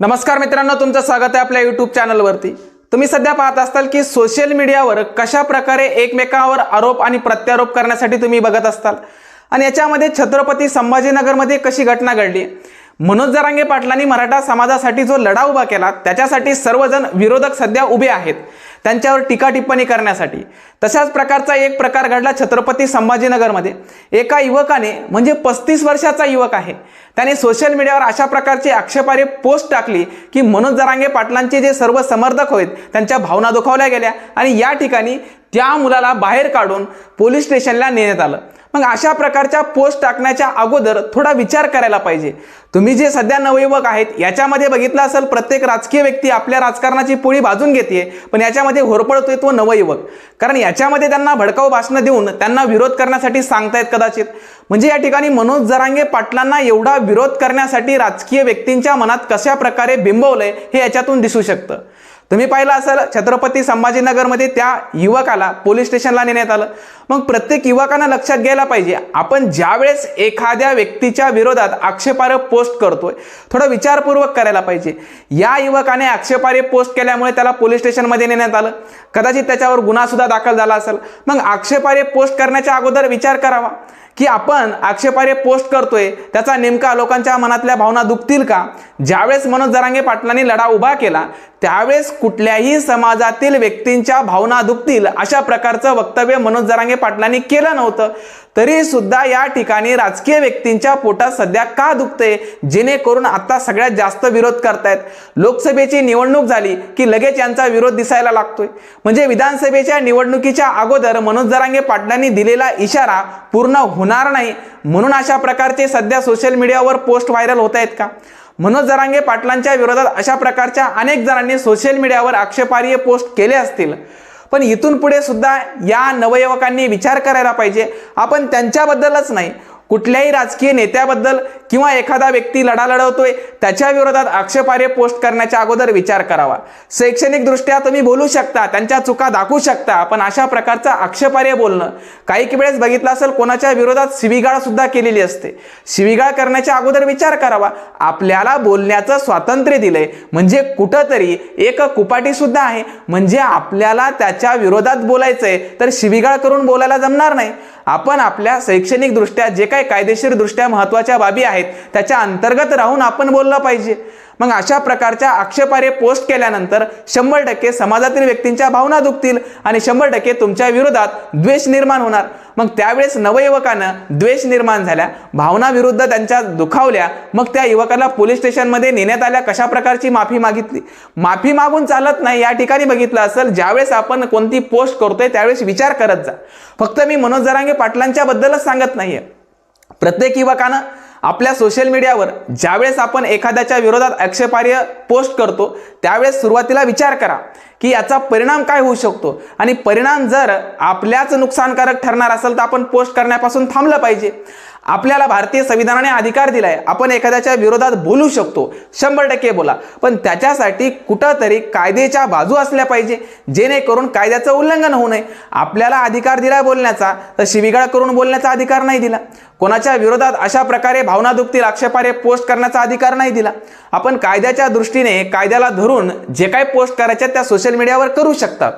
नमस्कार मित्रांनो तुमचं स्वागत आहे आपल्या यूट्यूब चॅनलवरती तुम्ही सध्या पाहत असताल की सोशल मीडियावर कशा प्रकारे एकमेकांवर आरोप आणि प्रत्यारोप करण्यासाठी तुम्ही बघत असताल? आणि याच्यामध्ये छत्रपती संभाजीनगरमध्ये कशी घटना घडली? मनोज जरांगे पाटलांनी मराठा समाजासाठी जो लढा उभा केला त्याच्यासाठी सर्वजण विरोधक सध्या उभे आहेत त्यांच्यावर टीका टिप्पणी करण्यासाठी. तशाच प्रकारचा एक प्रकार घडला छत्रपती संभाजीनगरमध्ये. एका युवकाने म्हणजे पस्तीस वर्षाचा युवक आहे त्याने सोशल मीडियावर अशा प्रकारची आक्षेपार्ह पोस्ट टाकली की मनोज जरांगे पाटलांचे जे सर्व समर्थक आहेत त्यांच्या भावना दुखावल्या गेल्या आणि या ठिकाणी त्या मुलाला बाहेर काढून पोलीस स्टेशनला नेण्यात आलं. मग अशा प्रकारच्या पोस्ट टाकण्याच्या अगोदर थोडा विचार करायला पाहिजे. तुम्ही जे सध्या नवयुवक आहेत याच्यामध्ये बघितलं असेल प्रत्येक राजकीय व्यक्ती आपल्या राजकारणाची पोळी भाजून घेते पण याच्यामध्ये होरपळतोय तो नवयुवक. कारण याच्यामध्ये त्यांना भडकाऊ भाषणं देऊन त्यांना विरोध करण्यासाठी सांगतायत कदाचित. म्हणजे या ठिकाणी मनोज जरांगे पाटलांना एवढा विरोध करण्यासाठी राजकीय व्यक्तींच्या मनात कशा प्रकारे बिंबवलंय हे याच्यातून दिसू शकतं. तुम्ही पाहिलं असेल छत्रपती संभाजीनगरमध्ये त्या युवकाला पोलीस स्टेशनला नेण्यात आलं. मग प्रत्येक युवकानं लक्षात घ्यायला पाहिजे आपण ज्यावेळेस एखाद्या व्यक्तीच्या विरोधात आक्षेपार्ह पोस्ट करतोय थोडं विचारपूर्वक करायला पाहिजे. या युवकाने आक्षेपार्ह पोस्ट केल्यामुळे त्याला पोलीस स्टेशनमध्ये नेण्यात आलं. कदाचित त्याच्यावर गुन्हासुद्धा दाखल झाला असेल. मग आक्षेपार्ह पोस्ट करण्याच्या अगोदर विचार करावा. की आपण आक्षेपार्ह पोस्ट करतोय त्याचा नेमका लोकांच्या मनातल्या भावना दुखतील का? ज्यावेळेस मनोज जरांगे पाटलांनी लढा उभा केला त्यावेळेस कुठल्याही समाजातील व्यक्तींच्या भावना दुखतील अशा प्रकारचं वक्तव्य मनोज जरांगे पाटलांनी केलं नव्हतं. तरी सुद्धा या ठिकाणी राजकीय व्यक्तींच्या पोटात सध्या का दुखते जेणेकरून आता सगळ्यात जास्त विरोध करतायत. लोकसभेची निवडणूक झाली की लगेच यांचा विरोध दिसायला लागतोय. म्हणजे विधानसभेच्या निवडणुकीच्या अगोदर मनोज जरांगे पाटलांनी दिलेला इशारा पूर्ण होणार नाही. म्हणून अशा प्रकारचे सध्या सोशल मीडियावर पोस्ट व्हायरल होत आहेत का? मनोज जरांगे पाटलांच्या विरोधात अशा प्रकारच्या अनेक जणांनी सोशल मीडियावर आक्षेपार्ह पोस्ट केले असतील. पण इथून पुढे सुद्धा या नवयुवकांनी विचार करायला पाहिजे. आपण त्यांच्याबद्दलच नाही. कुठल्याही राजकीय नेत्याबद्दल किंवा एखादा व्यक्ती लढा लढवतोय त्याच्या विरोधात आक्षेपार्ह पोस्ट करण्याच्या अगोदर विचार करावा. शैक्षणिकदृष्ट्या तुम्ही बोलू शकता त्यांच्या चुका दाखवू शकता पण अशा प्रकारचं आक्षेपार्ह बोलणं काही वेळेस बघितलं असेल कोणाच्या विरोधात शिवीगाळ सुद्धा केलेली असते. शिवीगाळ करण्याच्या अगोदर विचार करावा. आपल्याला बोलण्याचं स्वातंत्र्य दिलंय. म्हणजे कुठंतरी एक कुपाटी सुद्धा आहे. म्हणजे आपल्याला त्याच्या विरोधात बोलायचंय तर शिवीगाळ करून बोलायला जमणार नाही. आपण आपल्या शैक्षणिक दृष्ट्या जे काही कायदेशीर दृष्ट्या महत्त्वाच्या बाबी आहेत त्याच्या अंतर्गत राहून आपण बोललं पाहिजे. मग अशा प्रकारच्या आक्षेपार्ह पोस्ट केल्यानंतर शंभर टक्के समाजातील व्यक्तींच्या भावना दुखतील आणि शंभर टक्के तुमच्या विरोधात द्वेष निर्माण होणार. मग त्यावेळेस नवयुवकानं द्वेष निर्माण झाल्या भावना विरुद्ध त्यांच्या दुखावल्या मग त्या युवकाला पोलीस स्टेशनमध्ये नेण्यात आल्या कशा प्रकारची माफी मागितली? माफी मागून चालत नाही या ठिकाणी बघितलं असेल ज्यावेळेस आपण कोणती पोस्ट करतोय त्यावेळेस विचार करत जा. फक्त मी मनोज जरांगे पाटलांच्या बद्दलच सांगत नाहीये. प्रत्येक युवकानं आपल्या सोशल मीडियावर ज्यावेळेस आपण एखाद्याच्या विरोधात आक्षेपार्ह पोस्ट करतो त्यावेळेस सुरुवातीला विचार करा की याचा परिणाम काय होऊ शकतो? आणि परिणाम जर आपल्याच नुकसानकारक ठरणार असेल तर आपण पोस्ट करण्यापासून थांबलं पाहिजे. आपल्याला भारतीय संविधानाने अधिकार दिलाय. आपण एखाद्याच्या विरोधात बोलू शकतो. शंभर टक्के बोला. पण त्याच्यासाठी कुठंतरी कायद्याच्या बाजू असल्या पाहिजे. जेणेकरून कायद्याचं उल्लंघन होऊ नये. आपल्याला अधिकार दिलाय बोलण्याचा तर शिविगाळ करून बोलण्याचा अधिकार नाही दिला. कोणाच्या विरोधात अशा प्रकारे भावना दुखतील आक्षेपारे पोस्ट करण्याचा अधिकार नाही दिला. आपण कायद्याच्या दृष्टीने कायद्याला धरून जे काही पोस्ट करायच्या त्या सोशल मीडियावर करू शकतात.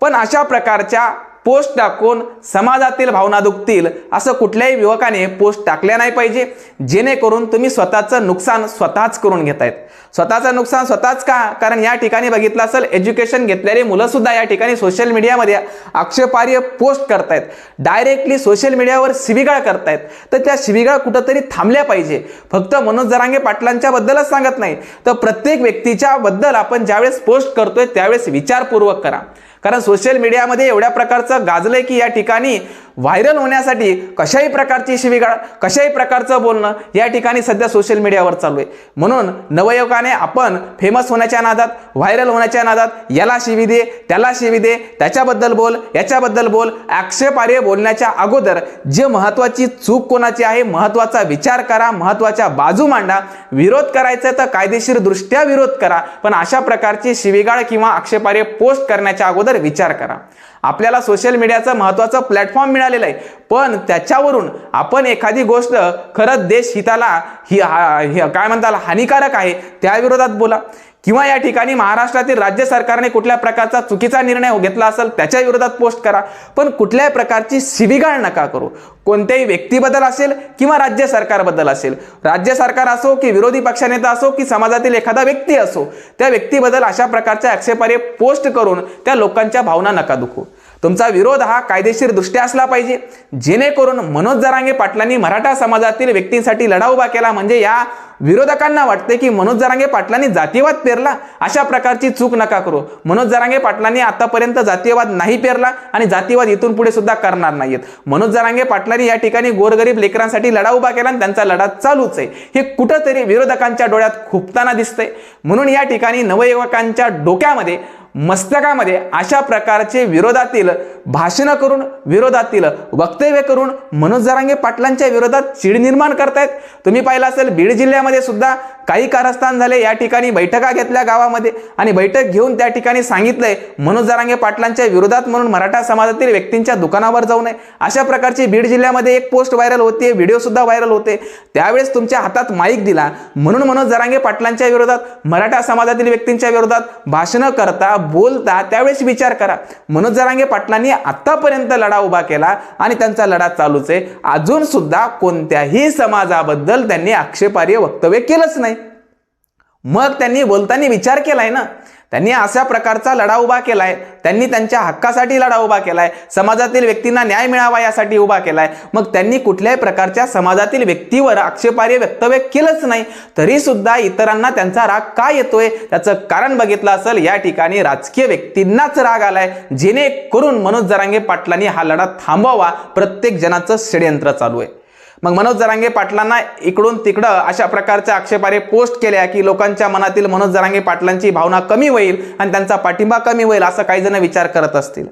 पण अशा प्रकारच्या पोस्ट टाकून समाजातील भावना दुखतील असं कुठल्याही युवकाने पोस्ट टाकल्या नाही पाहिजे. जेणेकरून तुम्ही स्वतःचं नुकसान स्वतःच करून घेतायत. स्वतःचं नुकसान स्वतःच का? कारण या ठिकाणी बघितलं असेल एज्युकेशन घेतलेली मुलंसुद्धा या ठिकाणी सोशल मीडियामध्ये आक्षेपार्ह पोस्ट करतायत. डायरेक्टली सोशल मीडियावर शिविगाळ करतायत. तर त्या शिविगाळ कुठंतरी थांबल्या पाहिजे. फक्त मनोज जरांगे पाटलांच्या बद्दलच सांगत नाही. तर प्रत्येक व्यक्तीच्या बद्दल आपण ज्यावेळेस पोस्ट करतोय त्यावेळेस विचारपूर्वक करा. कारण सोशल मीडियामध्ये एवढ्या प्रकारचं गाजलंय की या ठिकाणी व्हायरल होण्यासाठी कशाही प्रकारची शिवीगाळ कशाही प्रकारचं बोलणं या ठिकाणी सध्या सोशल मीडियावर चालू आहे. म्हणून नवयुवकाने आपण फेमस होण्याच्या नादात व्हायरल होण्याच्या नादात याला शिवी दे त्याला शिवी दे त्याच्याबद्दल बोल याच्याबद्दल बोल आक्षेपार्ह बोलण्याच्या अगोदर जे महत्त्वाची चूक कोणाची आहे महत्त्वाचा विचार करा महत्त्वाच्या बाजू मांडा. विरोध करायचा तर कायदेशीर दृष्ट्या विरोध करा पण अशा प्रकारची शिवीगाळ किंवा आक्षेपार्ह पोस्ट करण्याच्या अगोदर विचार करा. आपल्याला सोशल मीडियाचं महत्वाचं प्लॅटफॉर्म मिळालेला मिळालेलं आहे. पण त्याच्यावरून आपण एखादी गोष्ट खरंच देशहिताला ही काय म्हणताल हानिकारक आहे त्याविरोधात बोला. किंवा या ठिकाणी महाराष्ट्रातील राज्य सरकारने कुठल्या प्रकारचा चुकीचा निर्णय घेतला असेल त्याच्या विरोधात पोस्ट करा. पण कुठल्याही प्रकारची शिबिगाळ नका करू. कोणत्याही व्यक्तीबद्दल असेल किंवा राज्य सरकारबद्दल असेल. राज्य सरकार असो की विरोधी पक्षनेता असो की समाजातील एखादा व्यक्ती असो त्या व्यक्तीबद्दल अशा प्रकारच्या आक्षेपार्ह पोस्ट करून त्या लोकांच्या भावना नका दुखू तुमचा विरोध हा कायदेशीर दृष्ट्या असला पाहिजे. जेणेकरून मनोज जरांगे पाटलांनी मराठा समाजातील व्यक्तींसाठी लढा उभा केला म्हणजे या विरोधकांना वाटते की मनोज जरांगे पाटलांनी जातीयवाद पेरला? अशा प्रकारची चूक नका करू. मनोज जरांगे पाटलांनी आतापर्यंत जातीयवाद नाही पेरला आणि जातीयवाद इथून पुढे सुद्धा करणार नाहीत मनोज जरांगे पाटलांनी या ठिकाणी गोरगरीब लेकरांसाठी लढा उभा केला आणि त्यांचा लढा चालूच आहे. हे कुठंतरी विरोधकांच्या डोळ्यात खुपताना दिसतंय. म्हणून या ठिकाणी नवयुवकांच्या डोक्यामध्ये मस्तकामध्ये अशा प्रकारचे विरोधातील भाषणं करून विरोधातील वक्तव्य करून मनोज जरांगे पाटलांच्या विरोधात चीड निर्माण करतायत. तुम्ही पाहिलं असेल बीड जिल्ह्यामध्ये सुद्धा काही कारस्थान झाले या ठिकाणी बैठका घेतल्या गावामध्ये. आणि बैठक घेऊन त्या ठिकाणी सांगितलंय मनोज जरांगे पाटलांच्या विरोधात म्हणून मराठा समाजातील व्यक्तींच्या दुकानावर जाऊ नये. अशा प्रकारची बीड जिल्ह्यामध्ये एक पोस्ट व्हायरल होते व्हिडिओ सुद्धा व्हायरल होते. त्यावेळेस तुमच्या हातात माईक दिला. म्हणून मनोज जरांगे पाटलांच्या विरोधात मराठा समाजातील व्यक्तींच्या विरोधात भाषणं करता बोलता त्यावेळेस विचार करा. मनोज जरांगे पाटलांनी आतापर्यंत लढा उभा केला आणि त्यांचा लढा चालूच आहे. अजून सुद्धा कोणत्याही समाजाबद्दल त्यांनी आक्षेपार्ह वक्तव्य केलंच नाही. मग त्यांनी बोलताना विचार केलाय ना? त्यांनी अशा प्रकारचा लढा उभा केलाय. त्यांनी त्यांच्या हक्कासाठी लढा उभा केलाय. समाजातील व्यक्तींना न्याय मिळावा यासाठी उभा केलाय. मग त्यांनी कुठल्याही प्रकारच्या समाजातील व्यक्तीवर आक्षेपार्ह वक्तव्य केलंच नाही. तरी सुद्धा इतरांना त्यांचा राग का येतोय? त्याचं कारण बघितलं असेल या ठिकाणी राजकीय व्यक्तींनाच राग आलाय. जेणेकरून मनोज जरांगे पाटलांनी हा लढा थांबवावा. प्रत्येक जणाचं षडयंत्र चालू आहे. मग मनोज जरांगे पाटलांना इकडून तिकडं अशा प्रकारच्या आक्षेपारे पोस्ट केल्या की लोकांच्या मनातील मनोज जरांगे पाटलांची भावना कमी होईल आणि त्यांचा पाठिंबा कमी होईल असं काही जण विचार करत असतील.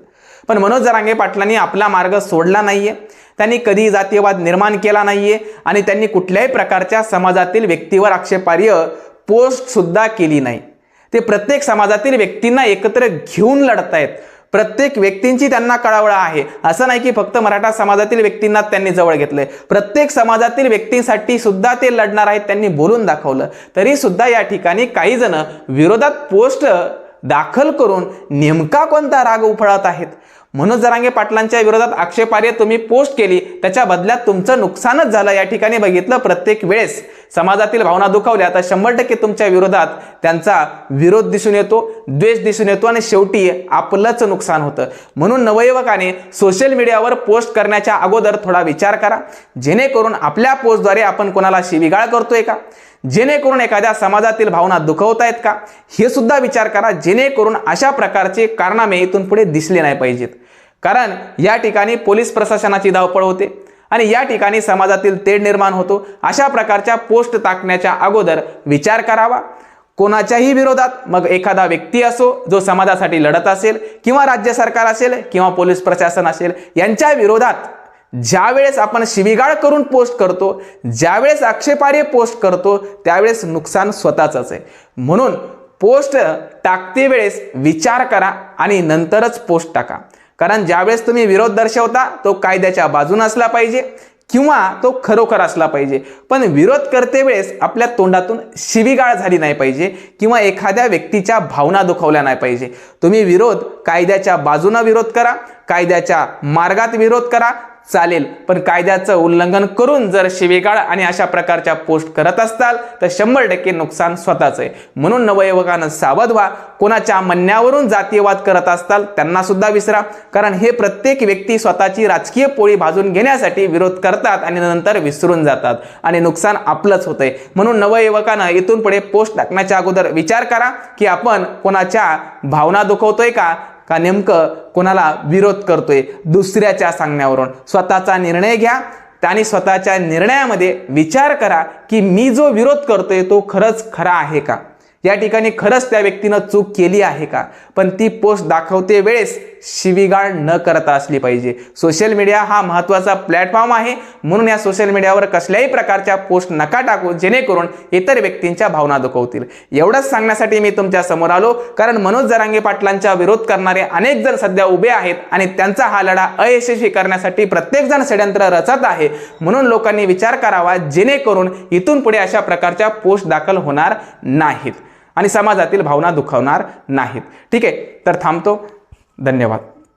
पण मनोज जरांगे पाटलांनी आपला मार्ग सोडला नाहीये. त्यांनी कधी जातीयवाद निर्माण केला नाहीये आणि त्यांनी कुठल्याही प्रकारच्या समाजातील व्यक्तीवर आक्षेपार्ह पोस्ट सुद्धा केली नाही. ते प्रत्येक समाजातील व्यक्तींना एकत्र घेऊन लढतायत. प्रत्येक व्यक्तींची त्यांना कळवळा आहे. असं नाही की फक्त मराठा समाजातील व्यक्तींना त्यांनी जवळ घेतलंय. प्रत्येक समाजातील व्यक्तींसाठी सुद्धा ते लढणार आहेत त्यांनी बोलून दाखवलं. तरी सुद्धा या ठिकाणी काही जण विरोधात पोस्ट दाखल करून नेमका कोणता राग उफळत आहेत? मनोज जरांगे पाटलांच्या विरोधात आक्षेपार्ह तुम्ही पोस्ट केली. त्याच्या बदल्यात तुमचं नुकसानच झालं या ठिकाणी बघितलं प्रत्येक वेळेस. समाजातील भावना दुखावल्या तर शंभर टक्के तुमच्या विरोधात त्यांचा विरोध दिसून येतो द्वेष दिसून येतो आणि शेवटी आपलंच नुकसान होतं. म्हणून नवयुवकाने सोशल मीडियावर पोस्ट करण्याच्या अगोदर थोडा विचार करा. जेणेकरून आपल्या पोस्टद्वारे आपण कोणाला शिविगाळ करतोय का? जेणेकरून एखाद्या समाजातील भावना दुखवतायत का? हे सुद्धा विचार करा. जेणेकरून अशा प्रकारचे कारनामे इथून पुढे दिसले नाही पाहिजेत. कारण या ठिकाणी पोलीस प्रशासनाची धावपळ होते आणि या ठिकाणी समाजातील तेढ निर्माण होतो. अशा प्रकारच्या पोस्ट टाकण्याच्या अगोदर विचार करावा. कोणाच्याही विरोधात मग एखादा व्यक्ती असो जो समाजासाठी लढत असेल किंवा राज्य सरकार असेल किंवा पोलीस प्रशासन असेल यांच्या विरोधात ज्यावेळेस आपण शिवीगाळ करून पोस्ट करतो ज्यावेळेस आक्षेपार्ह पोस्ट करतो त्यावेळेस नुकसान स्वतःच आहे. म्हणून पोस्ट टाकते वेळेस विचार करा आणि नंतरच पोस्ट टाका. कारण ज्यावेळेस तुम्ही विरोध दर्शवता तो कायद्याच्या बाजून असला पाहिजे किंवा तो खरोखर असला पाहिजे. पण विरोध करते वेळेस आपल्या तोंडातून शिवीगाळ झाली नाही पाहिजे किंवा एखाद्या व्यक्तीच्या भावना दुखावल्या नाही पाहिजे. तुम्ही विरोध कायद्याच्या बाजूनं विरोध करा कायद्याच्या मार्गात विरोध करा चालेल. पण कायद्याचं उल्लंघन करून जर शिवेगाळ आणि अशा प्रकारच्या पोस्ट करत असताल तर शंभर टक्के नुकसान स्वतःच आहे. म्हणून नवयुवकानं सावध व्हा. कोणाच्या म्हणण्यावरून जातीयवाद करत असताल त्यांना सुद्धा विसरा. कारण हे प्रत्येक व्यक्ती स्वतःची राजकीय पोळी भाजून घेण्यासाठी विरोध करतात आणि नंतर विसरून जातात. आणि नुकसान आपलंच होतंय. म्हणून नवयुवकानं इथून पुढे पोस्ट टाकण्याच्या अगोदर विचार करा की आपण कोणाच्या भावना दुखवतोय का? का नेमकं कोणाला विरोध करतोय? दुसऱ्याच्या सांगण्यावरून. स्वतःचा निर्णय घ्या. आणि स्वतःच्या निर्णयामध्ये विचार करा की मी जो विरोध करतोय तो खरंच खरा आहे का? या ठिकाणी खरंच त्या व्यक्तीनं चूक केली आहे का? पण ती पोस्ट दाखवते वेळेस शिवीगाळ न करता असली पाहिजे. सोशल मीडिया हा महत्त्वाचा प्लॅटफॉर्म आहे. म्हणून या सोशल मीडियावर कसल्याही प्रकारच्या पोस्ट नका टाकू जेणेकरून इतर व्यक्तींच्या भावना दुखवतील. एवढंच सांगण्यासाठी मी तुमच्यासमोर आलो. कारण मनोज जरांगे पाटलांचा विरोध करणारे अनेक जण सध्या उभे आहेत आणि त्यांचा हा लढा अयशस्वी करण्यासाठी प्रत्येक जण षड्यंत्र रचत आहे. म्हणून लोकांनी विचार करावा जेणेकरून इथून पुढे अशा प्रकारच्या पोस्ट दाखल होणार नाहीत. आणि समाजातील भावना दुखावणार नाहीत. ठीक आहे तर थांबतो. धन्यवाद.